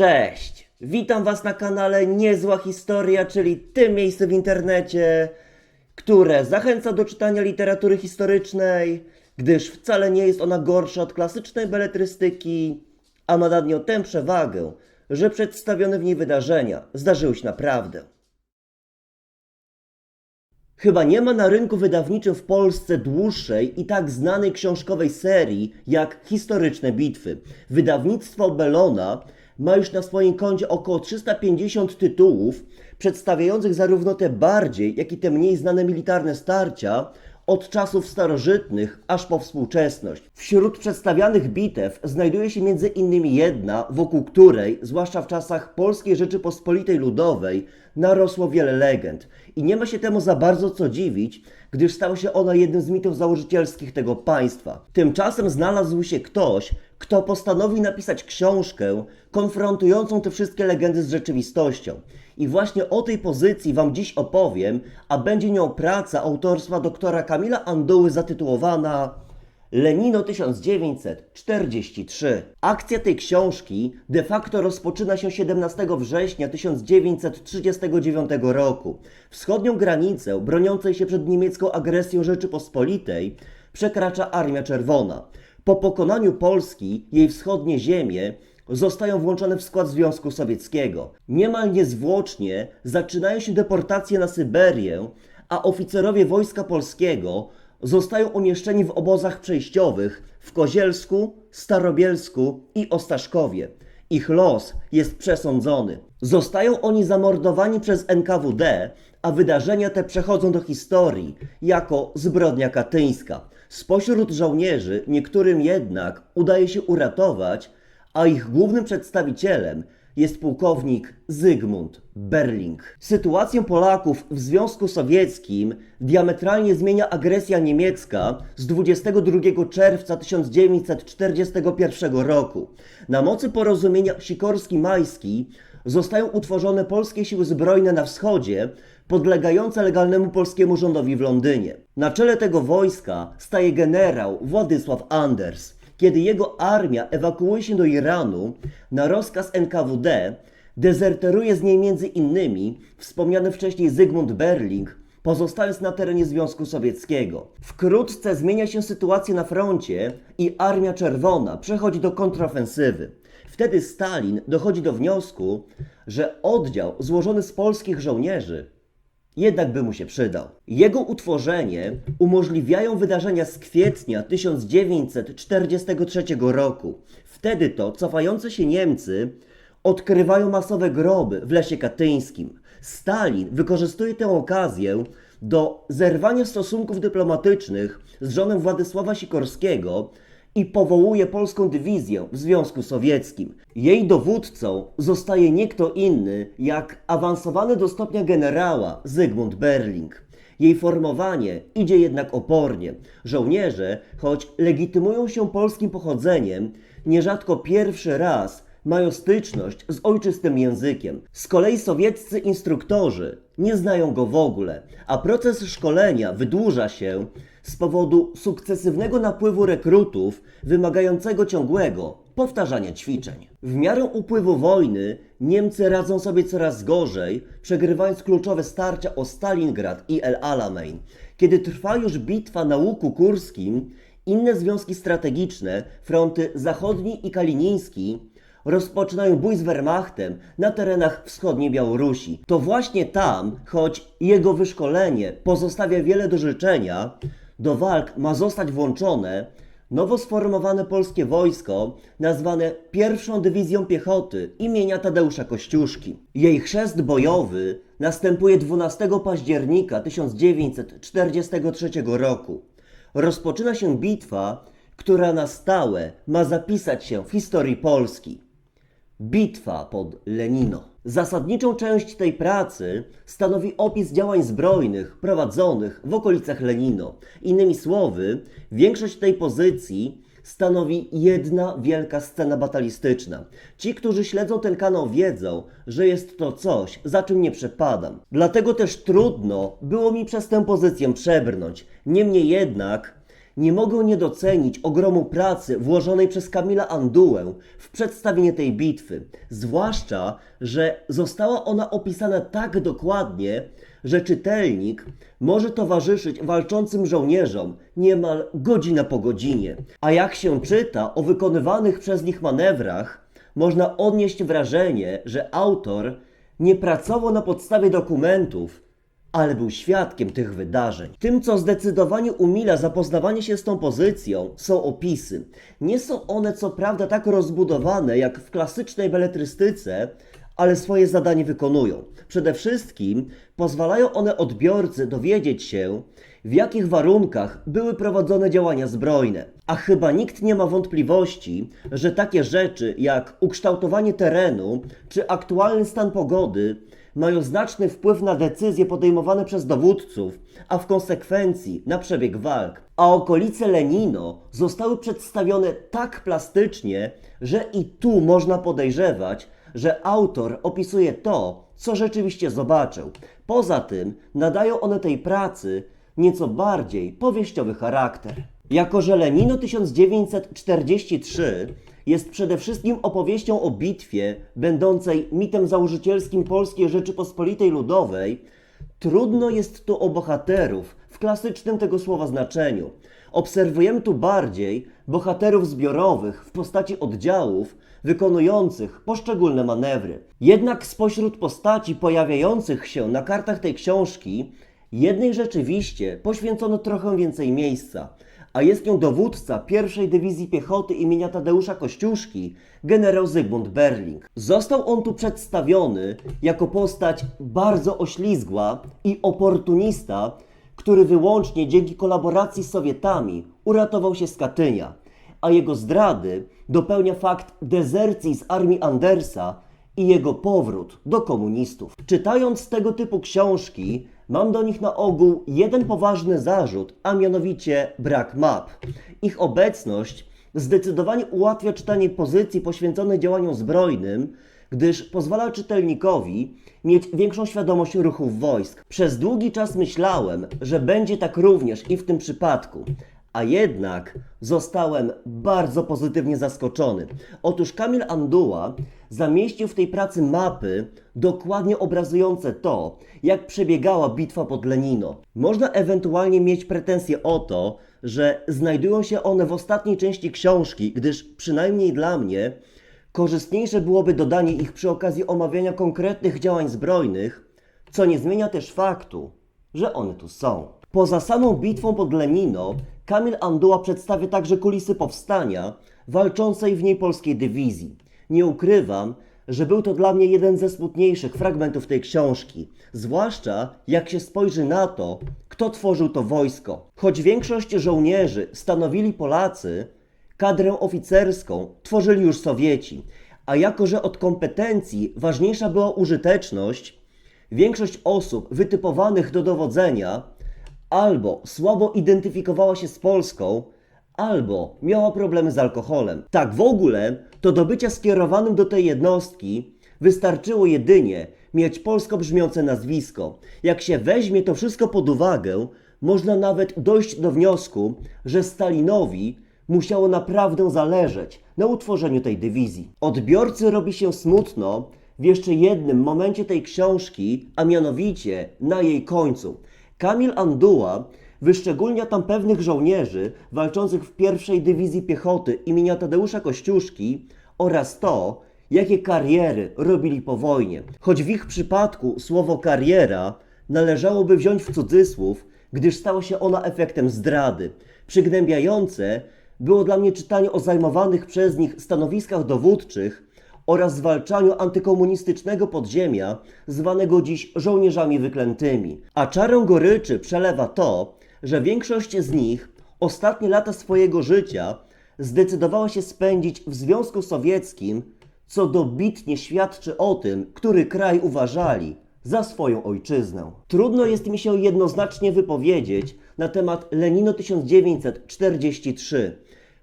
Cześć! Witam Was na kanale Niezła Historia, czyli tym miejscu w internecie, które zachęca do czytania literatury historycznej, gdyż wcale nie jest ona gorsza od klasycznej beletrystyki, a ma nad nią tę przewagę, że przedstawione w niej wydarzenia zdarzyły się naprawdę. Chyba nie ma na rynku wydawniczym w Polsce dłuższej i tak znanej książkowej serii jak Historyczne Bitwy. Wydawnictwo Belona ma już na swoim koncie około 350 tytułów, przedstawiających zarówno te bardziej, jak i te mniej znane militarne starcia, od czasów starożytnych aż po współczesność. Wśród przedstawianych bitew znajduje się między innymi jedna, wokół której, zwłaszcza w czasach Polskiej Rzeczypospolitej Ludowej, narosło wiele legend. I nie ma się temu za bardzo co dziwić, gdyż stała się ona jednym z mitów założycielskich tego państwa. Tymczasem znalazł się ktoś, kto postanowił napisać książkę konfrontującą te wszystkie legendy z rzeczywistością. I właśnie o tej pozycji Wam dziś opowiem, a będzie nią praca autorstwa doktora Kamila Anduły zatytułowana Lenino 1943. Akcja tej książki de facto rozpoczyna się 17 września 1939 roku. Wschodnią granicę broniącej się przed niemiecką agresją Rzeczypospolitej przekracza Armia Czerwona. Po pokonaniu Polski jej wschodnie ziemie zostają włączone w skład Związku Sowieckiego. Niemal niezwłocznie zaczynają się deportacje na Syberię, a oficerowie Wojska Polskiego zostają umieszczeni w obozach przejściowych w Kozielsku, Starobielsku i Ostaszkowie. Ich los jest przesądzony. Zostają oni zamordowani przez NKWD, a wydarzenia te przechodzą do historii jako zbrodnia katyńska. Spośród żołnierzy niektórym jednak udaje się uratować, a ich głównym przedstawicielem jest pułkownik Zygmunt Berling. Sytuację Polaków w Związku Sowieckim diametralnie zmienia agresja niemiecka z 22 czerwca 1941 roku. Na mocy porozumienia Sikorski-Majski zostają utworzone polskie siły zbrojne na wschodzie, podlegające legalnemu polskiemu rządowi w Londynie. Na czele tego wojska staje generał Władysław Anders. Kiedy jego armia ewakuuje się do Iranu, na rozkaz NKWD dezerteruje z niej między innymi wspomniany wcześniej Zygmunt Berling, pozostając na terenie Związku Sowieckiego. Wkrótce zmienia się sytuacja na froncie i Armia Czerwona przechodzi do kontrofensywy. Wtedy Stalin dochodzi do wniosku, że oddział złożony z polskich żołnierzy jednak by mu się przydał. Jego utworzenie umożliwiają wydarzenia z kwietnia 1943 roku. Wtedy to cofające się Niemcy odkrywają masowe groby w lesie katyńskim. Stalin wykorzystuje tę okazję do zerwania stosunków dyplomatycznych z żonem Władysława Sikorskiego i powołuje polską dywizję w Związku Sowieckim. Jej dowódcą zostaje nie kto inny jak awansowany do stopnia generała Zygmunt Berling. Jej formowanie idzie jednak opornie. Żołnierze, choć legitymują się polskim pochodzeniem, nierzadko pierwszy raz mają styczność z ojczystym językiem. Z kolei sowieccy instruktorzy nie znają go w ogóle, a proces szkolenia wydłuża się z powodu sukcesywnego napływu rekrutów wymagającego ciągłego powtarzania ćwiczeń. W miarę upływu wojny Niemcy radzą sobie coraz gorzej, przegrywając kluczowe starcia o Stalingrad i El Alamein. Kiedy trwa już bitwa na Łuku Kurskim, inne związki strategiczne, fronty zachodni i kalininski, rozpoczynają bój z Wehrmachtem na terenach wschodniej Białorusi. To właśnie tam, choć jego wyszkolenie pozostawia wiele do życzenia, do walk ma zostać włączone nowo sformowane polskie wojsko nazwane pierwszą Dywizją Piechoty imienia Tadeusza Kościuszki. Jej chrzest bojowy następuje 12 października 1943 roku. Rozpoczyna się bitwa, która na stałe ma zapisać się w historii Polski. Bitwa pod Lenino. Zasadniczą część tej pracy stanowi opis działań zbrojnych prowadzonych w okolicach Lenino. Innymi słowy, większość tej pozycji stanowi jedna wielka scena batalistyczna. Ci, którzy śledzą ten kanał, wiedzą, że jest to coś, za czym nie przepadam. Dlatego też trudno było mi przez tę pozycję przebrnąć. Niemniej jednak nie mogę nie docenić ogromu pracy włożonej przez Kamila Andułę w przedstawienie tej bitwy. Zwłaszcza, że została ona opisana tak dokładnie, że czytelnik może towarzyszyć walczącym żołnierzom niemal godzina po godzinie. A jak się czyta o wykonywanych przez nich manewrach, można odnieść wrażenie, że autor nie pracował na podstawie dokumentów, ale był świadkiem tych wydarzeń. Tym, co zdecydowanie umila zapoznawanie się z tą pozycją, są opisy. Nie są one co prawda tak rozbudowane jak w klasycznej beletrystyce, ale swoje zadanie wykonują. Przede wszystkim pozwalają one odbiorcy dowiedzieć się, w jakich warunkach były prowadzone działania zbrojne. A chyba nikt nie ma wątpliwości, że takie rzeczy jak ukształtowanie terenu czy aktualny stan pogody mają znaczny wpływ na decyzje podejmowane przez dowódców, a w konsekwencji na przebieg walk. A okolice Lenino zostały przedstawione tak plastycznie, że i tu można podejrzewać, że autor opisuje to, co rzeczywiście zobaczył. Poza tym nadają one tej pracy nieco bardziej powieściowy charakter. Jako że Lenino 1943 jest przede wszystkim opowieścią o bitwie, będącej mitem założycielskim Polskiej Rzeczypospolitej Ludowej, trudno jest tu o bohaterów w klasycznym tego słowa znaczeniu. Obserwujemy tu bardziej bohaterów zbiorowych w postaci oddziałów wykonujących poszczególne manewry. Jednak spośród postaci pojawiających się na kartach tej książki, jednej rzeczywiście poświęcono trochę więcej miejsca, a jest nią dowódca pierwszej dywizji piechoty imienia Tadeusza Kościuszki, generał Zygmunt Berling. Został on tu przedstawiony jako postać bardzo oślizgła i oportunista, który wyłącznie dzięki kolaboracji z Sowietami uratował się z Katynia, a jego zdrady dopełnia fakt dezercji z armii Andersa i jego powrót do komunistów. Czytając tego typu książki, mam do nich na ogół jeden poważny zarzut, a mianowicie brak map. Ich obecność zdecydowanie ułatwia czytanie pozycji poświęconych działaniom zbrojnym, gdyż pozwala czytelnikowi mieć większą świadomość ruchów wojsk. Przez długi czas myślałem, że będzie tak również i w tym przypadku. A jednak zostałem bardzo pozytywnie zaskoczony. Otóż Kamil Anduła zamieścił w tej pracy mapy dokładnie obrazujące to, jak przebiegała bitwa pod Lenino. Można ewentualnie mieć pretensje o to, że znajdują się one w ostatniej części książki, gdyż przynajmniej dla mnie korzystniejsze byłoby dodanie ich przy okazji omawiania konkretnych działań zbrojnych, co nie zmienia też faktu, że one tu są. Poza samą bitwą pod Lenino, Kamil Anduła przedstawia także kulisy powstania walczącej w niej polskiej dywizji. Nie ukrywam, że był to dla mnie jeden ze smutniejszych fragmentów tej książki, zwłaszcza jak się spojrzy na to, kto tworzył to wojsko. Choć większość żołnierzy stanowili Polacy, kadrę oficerską tworzyli już Sowieci, a jako że od kompetencji ważniejsza była użyteczność, większość osób wytypowanych do dowodzenia albo słabo identyfikowała się z Polską, albo miała problemy z alkoholem. Tak w ogóle, to do bycia skierowanym do tej jednostki wystarczyło jedynie mieć polsko brzmiące nazwisko. Jak się weźmie to wszystko pod uwagę, można nawet dojść do wniosku, że Stalinowi musiało naprawdę zależeć na utworzeniu tej dywizji. Odbiorcy robi się smutno w jeszcze jednym momencie tej książki, a mianowicie na jej końcu. Kamil Anduła wyszczególnia tam pewnych żołnierzy walczących w pierwszej dywizji piechoty imienia Tadeusza Kościuszki oraz to, jakie kariery robili po wojnie. Choć w ich przypadku słowo kariera należałoby wziąć w cudzysłów, gdyż stała się ona efektem zdrady. Przygnębiające było dla mnie czytanie o zajmowanych przez nich stanowiskach dowódczych oraz zwalczaniu antykomunistycznego podziemia, zwanego dziś żołnierzami wyklętymi. A czarą goryczy przelewa to, że większość z nich ostatnie lata swojego życia zdecydowała się spędzić w Związku Sowieckim, co dobitnie świadczy o tym, który kraj uważali za swoją ojczyznę. Trudno jest mi się jednoznacznie wypowiedzieć na temat Lenino 1943.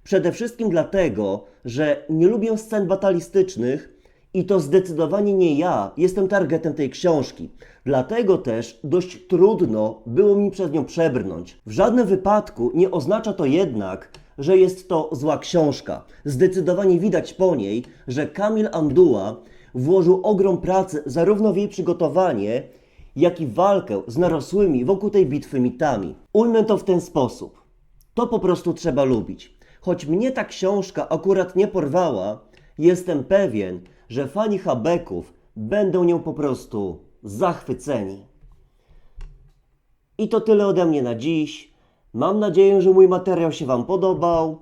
Przede wszystkim dlatego, że nie lubię scen batalistycznych I to zdecydowanie nie ja jestem targetem tej książki. Dlatego też dość trudno było mi przez nią przebrnąć. W żadnym wypadku nie oznacza to jednak, że jest to zła książka. Zdecydowanie widać po niej, że Kamil Anduła włożył ogrom pracy zarówno w jej przygotowanie, jak i walkę z narosłymi wokół tej bitwy mitami. Ujmę to w ten sposób. To po prostu trzeba lubić. Choć mnie ta książka akurat nie porwała, jestem pewien, że fani Habeków będą nią po prostu zachwyceni. I to tyle ode mnie na dziś. Mam nadzieję, że mój materiał się Wam podobał.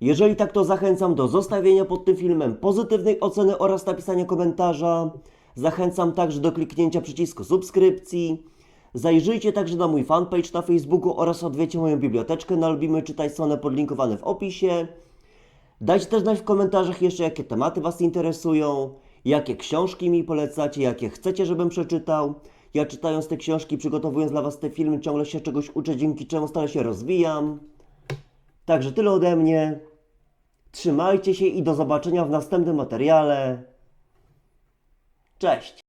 Jeżeli tak, to zachęcam do zostawienia pod tym filmem pozytywnej oceny oraz napisania komentarza. Zachęcam także do kliknięcia przycisku subskrypcji. Zajrzyjcie także na mój fanpage na Facebooku oraz odwiedźcie moją biblioteczkę na Lubimy Czytaj stronę podlinkowane w opisie. Dajcie też znać w komentarzach jeszcze, jakie tematy Was interesują, jakie książki mi polecacie, jakie chcecie, żebym przeczytał. Ja czytając te książki, przygotowując dla Was te filmy, ciągle się czegoś uczę, dzięki czemu stale się rozwijam. Także tyle ode mnie. Trzymajcie się i do zobaczenia w następnym materiale. Cześć!